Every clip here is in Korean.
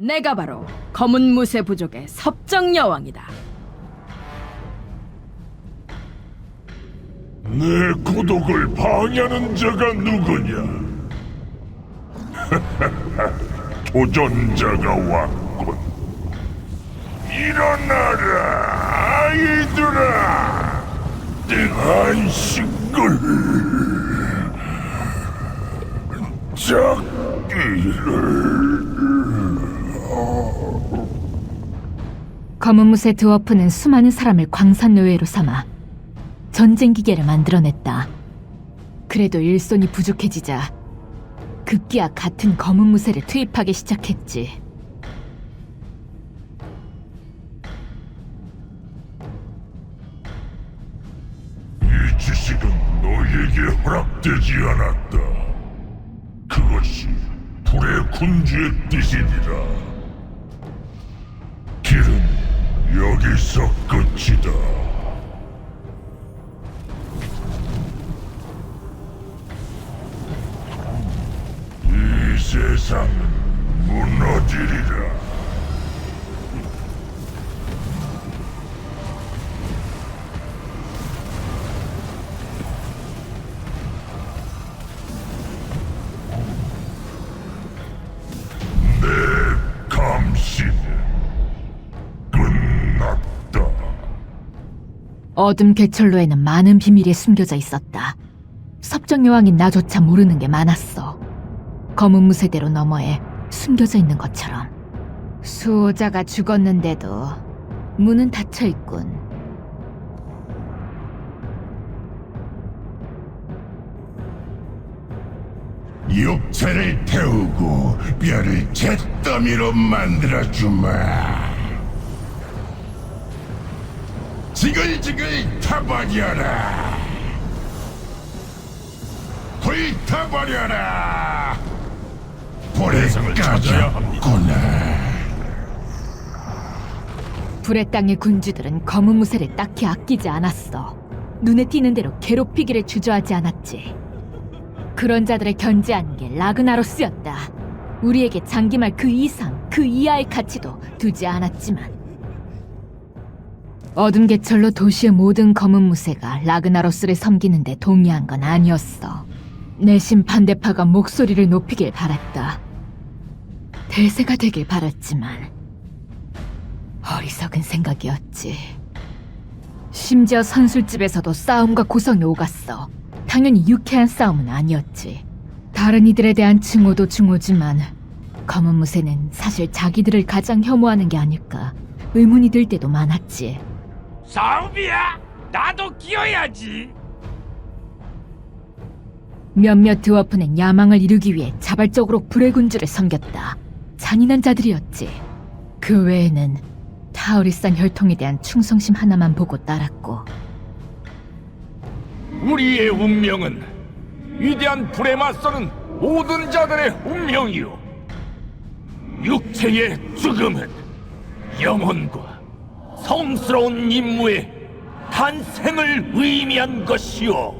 내가 바로 검은 무쇠 부족의 섭정 여왕이다. 내 고독을 방해하는 자가 누구냐? 도전자가 왔군. 일어나라, 아이들아! 뜨한 식을 잡기를 검은 무쇠 드워프는 수많은 사람을 광산 노예로 삼아 전쟁 기계를 만들어냈다. 그래도 일손이 부족해지자 급기야 같은 검은 무쇠를 투입하기 시작했지. 이 지식은 너에게 허락되지 않았다. 그것이 불의 군주의 뜻이니라. 여기서 끝이다. 이 세상은 무너지리라. 어둠 개철로에는 많은 비밀이 숨겨져 있었다. 섭정 여왕인 나조차 모르는 게 많았어. 검은 무쇠대로 너머에 숨겨져 있는 것처럼. 수호자가 죽었는데도 문은 닫혀 있군. 육체를 태우고 뼈를 잿더미로 만들어주마. 지글지글 타버려라. 불타버려라. 불에 까졌구나. 불의 땅의 군주들은 검은 무쇠를 딱히 아끼지 않았어. 눈에 띄는 대로 괴롭히기를 주저하지 않았지. 그런 자들을 견제하는 게 라그나로스였다. 우리에게 장기말 그 이상, 그 이하의 가치도 두지 않았지만. 어둠 개철로 도시의 모든 검은 무쇠가 라그나로스를 섬기는데 동의한 건 아니었어. 내심 반대파가 목소리를 높이길 바랐다. 대세가 되길 바랐지만 어리석은 생각이었지. 심지어 선술집에서도 싸움과 고성이 오갔어. 당연히 유쾌한 싸움은 아니었지. 다른 이들에 대한 증오도 증오지만 검은 무쇠는 사실 자기들을 가장 혐오하는 게 아닐까 의문이 들 때도 많았지. 싸움이야? 나도 끼어야지. 몇몇 드워프는 야망을 이루기 위해 자발적으로 불의 군주를 섬겼다. 잔인한 자들이었지. 그 외에는 타우리산 혈통에 대한 충성심 하나만 보고 따랐고 우리의 운명은 위대한 불에 맞서는 모든 자들의 운명이요. 육체의 죽음은 영혼과 성스러운 임무의 탄생을 의미한 것이요.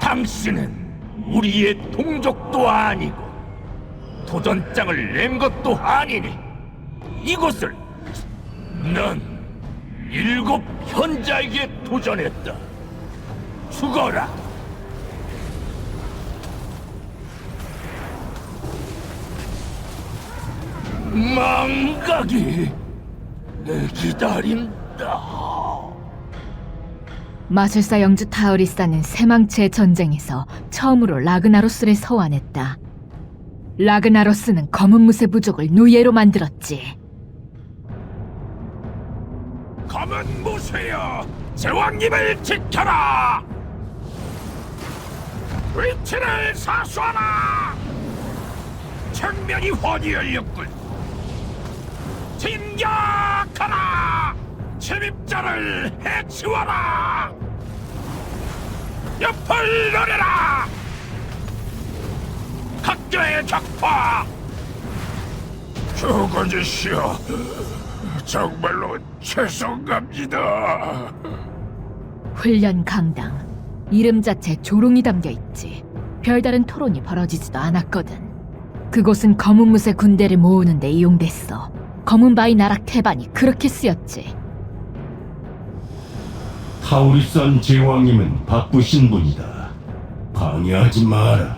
당신은 우리의 동족도 아니고 도전장을 낸 것도 아니니 이곳을 넌 일곱 현자에게 도전했다. 죽어라. 망각이 기다린다. 마술사 영주 타우리사는 세망체의 전쟁에서 처음으로 라그나로스를 소환했다. 라그나로스는 검은 무쇠 부족을 노예로 만들었지. 검은 무쇠여, 제왕님을 지켜라. 위치를 사수하라. 측면이 훤히 열렸군. 진격하라. 침입자를 해치워라. 옆을 노려라. 각자의 적파. 조거지시여, 정말로 죄송합니다. 훈련 강당. 이름 자체 조롱이 담겨 있지. 별다른 토론이 벌어지지도 않았거든. 그곳은 검은 무쇠 군대를 모으는 데 이용됐어. 검은 바위 나락 태반이 그렇게 쓰였지. 타우리산 제왕님은 바쁘신 분이다. 방해하지 마라.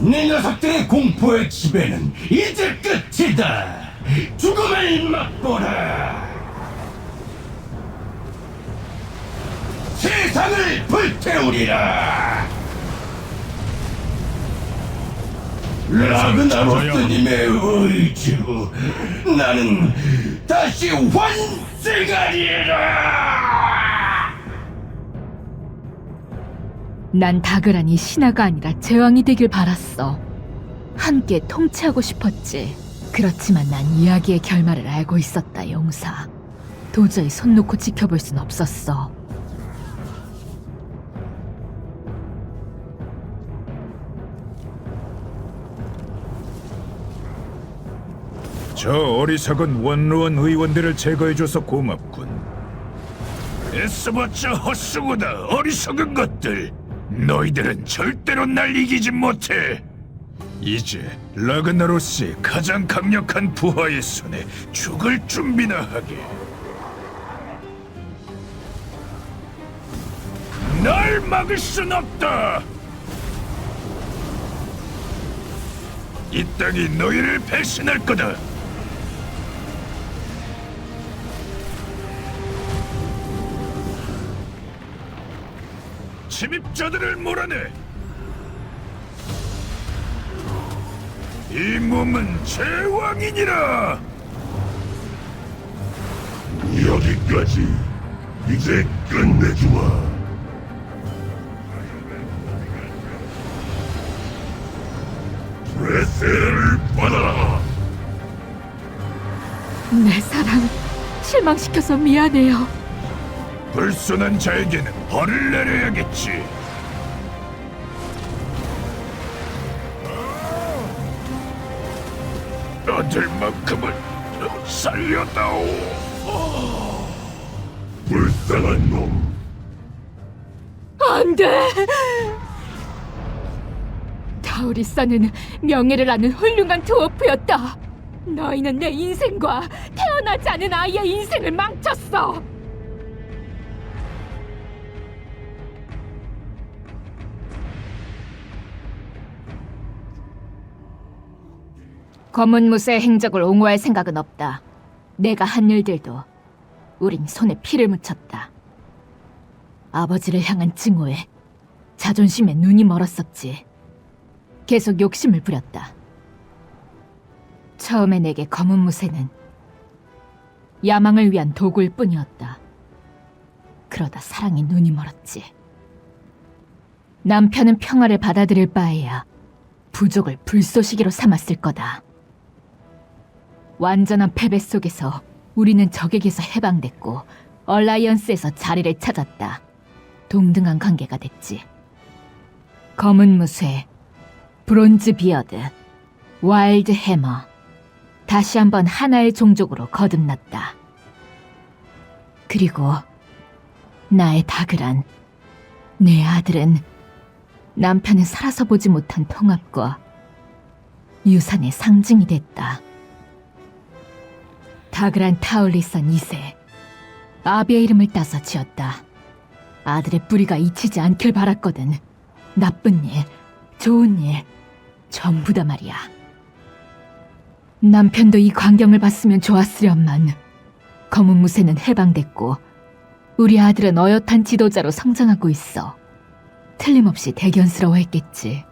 네 녀석들의 공포의 지배는 이제 끝이다. 죽음을 맛보라. 세상을 불태우리라. 라그나로스님의 의지로 나는 다시 환생하리라. 난 다그란이 신하가 아니라 제왕이 되길 바랐어. 함께 통치하고 싶었지. 그렇지만 난 이야기의 결말을 알고 있었다, 용사. 도저히 손 놓고 지켜볼 순 없었어. 저 어리석은 원로원 의원들을 제거해줘서 고맙군. 애써봤자 헛수고다, 어리석은 것들. 너희들은 절대로 날 이기지 못해. 이제 라그나로스의 가장 강력한 부하의 손에 죽을 준비나 하게. 날 막을 순 없다. 이 땅이 너희를 배신할 거다. 침입자들을 몰아내. 이 몸은 제왕이니라. 여기까지 이제 끝내주마. 레세를 받아라. 내 사랑, 실망시켜서 미안해요. 불순한 자에게는 벌을 내려야겠지. 아들만큼은 살려다오. 불쌍한 놈. 안 돼! 타우리사는 명예를 아는 훌륭한 드워프였다. 너희는 내 인생과 태어나지 않은 아이의 인생을 망쳤어! 검은 무쇠의 행적을 옹호할 생각은 없다. 내가 한 일들도 우린 손에 피를 묻혔다. 아버지를 향한 증오에 자존심에 눈이 멀었었지. 계속 욕심을 부렸다. 처음에 내게 검은 무쇠는 야망을 위한 도구일 뿐이었다. 그러다 사랑이 눈이 멀었지. 남편은 평화를 받아들일 바에야 부족을 불쏘시개로 삼았을 거다. 완전한 패배 속에서 우리는 적에게서 해방됐고 얼라이언스에서 자리를 찾았다. 동등한 관계가 됐지. 검은 무쇠, 브론즈 비어드, 와일드 해머. 다시 한번 하나의 종족으로 거듭났다. 그리고 나의 다그란, 내 아들은 남편은 살아서 보지 못한 통합과 유산의 상징이 됐다. 다그란 타울리산 2세, 아비의 이름을 따서 지었다. 아들의 뿌리가 잊히지 않길 바랐거든. 나쁜 일, 좋은 일, 전부 다 말이야. 남편도 이 광경을 봤으면 좋았으련만 검은 무쇠는 해방됐고 우리 아들은 어엿한 지도자로 성장하고 있어. 틀림없이 대견스러워했겠지.